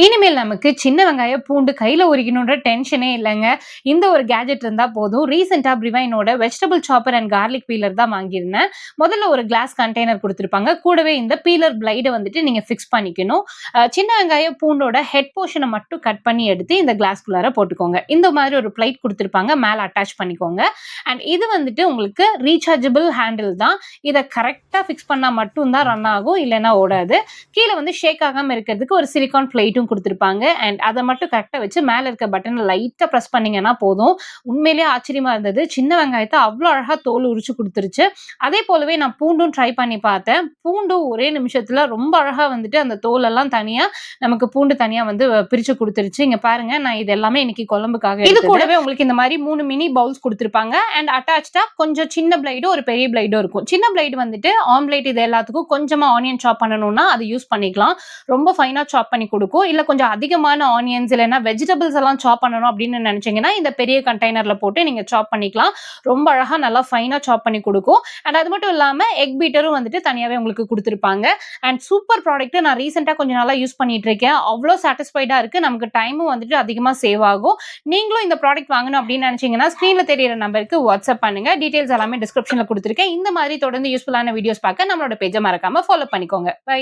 இனிமேல் நமக்கு சின்ன வெங்காயம் பூண்டு கையில உரிக்கணுன்ற டென்ஷனே இல்லைங்க. இந்த ஒரு கேஜெட் இருந்தா போதும். ரீசெண்டா பிரிவைனோட vegetable chopper and garlic peeler தான் வாங்கியிருந்தேன். முதல்ல ஒரு கிளாஸ் கண்டெய்னர் கொடுத்துருப்பாங்க. கூடவே இந்த பீலர் பிளைடை வந்துட்டு நீங்க ஃபிக்ஸ் பண்ணிக்கணும். சின்ன வெங்காயம் பூண்டோட ஹெட் போர்ஷனை மட்டும் கட் பண்ணி எடுத்து இந்த கிளாஸ்குள்ளார போட்டுக்கோங்க. இந்த மாதிரி ஒரு பிளைட் கொடுத்துருப்பாங்க. மேலே அட்டாச் பண்ணிக்கோங்க. அண்ட் இது வந்துட்டு உங்களுக்கு ரீசார்ஜபிள் ஹேண்டில் தான். இதை கரெக்டாக ஃபிக்ஸ் பண்ணால் மட்டும்தான் ரன் ஆகும். இல்லைன்னா ஓடாது. கீழே வந்து ஷேக் ஆகாமல் இருக்கிறதுக்கு ஒரு சிலிகான் பிளேட்டும் கொடுத்துருப்பாங்க. அண்ட் அதை மட்டும் கரெக்டாக வச்சு மேலே இருக்க பட்டனை லைட்டாக ப்ரெஸ் பண்ணீங்கன்னா போதும். உண்மையிலேயே ஆச்சரியமா இருந்தது. சின்ன வெங்காயத்தை அவ்வளோ அழகாக தோல் உரிச்சு கொடுத்துருச்சு. அதே போலவே நான் பூண்டும் ட்ரை பண்ணி பார்த்தேன். பூண்டும் ஒரே நிமிஷத்தில் ரொம்ப அழகாக வந்துட்டு அந்த தோலெல்லாம் தனியாக நமக்கு பூண்டு தனியாக வந்து பிரித்து கொடுத்துருச்சு. இங்கே பாருங்க நான் இது எல்லாமே இன்னைக்கு குழம்புக்காக இது கூடவே உங்களுக்கு இந்த மாதிரி மூணு மினி பவுல்ஸ் கொடுத்துருப்பாங்க. அண்ட் அட்டாச்சாக கொஞ்சம் சின்ன பிளைடும் ஒரு பெரிய பிளைடும் இருக்கும். சின்ன பிளைடு வந்துட்டு ஆம்லேட் இது எல்லாத்துக்கும் கொஞ்சமாக ஆனியன் சாப் பண்ணணும்னா அது யூஸ் பண்ணிக்கலாம். ரொம்ப ஃபைனாக சாப் பண்ணி கொடுக்கும். இல்லை கொஞ்சம் அதிகமான ஆனியன்ஸ் இல்லைன்னா வெஜிடபிள்ஸ் எல்லாம் சாப் பண்ணணும் அப்படின்னு நினச்சிங்கன்னா இந்த பெரிய கண்டெய்னரில் போட்டு நீங்கள் சாப் பண்ணிக்கலாம். ரொம்ப அழகாக நல்லா ஃபைனாக சாப் பண்ணி கொடுக்கும். அண்ட் அது மட்டும் இல்லாமல் எக் பீட்டரும் வந்துட்டு தனியாகவே உங்களுக்கு கொடுத்துருப்பாங்க. அண்ட் சூப்பர் ப்ராடக்ட்டு நான் ரீசெண்டாக கொஞ்சம் நாளாக யூஸ் பண்ணிட்டு இருக்கேன். அவ்வளோ சாட்டிஸ்ஃபைடாக இருக்குது நமக்கு டைமும் வந்துட்டு அதிகமாக சேவ் ஆகும். நீங்களும் இந்த ப்ராடக்ட் வாங்கணும் அப்படின்னு நினச்சிங்கன்னா ஸ்க்ரீனில் தெரியிற நம்பருக்கு வாட்ஸ்அப் பண்ணுங்கள் டீட்டெயில்ஸ் எல்லாமே டிஸ்கிரிப்ஷனில் கொடுத்துருக்கேன். இந்த மாதிரி தொடர்ந்து யூஸ்ஃபுல்லான வீடியோஸ் பார்க்க நம்மளோட பேஜை மறக்காமல் ஃபாலோ பண்ணிக்கோங்க. பை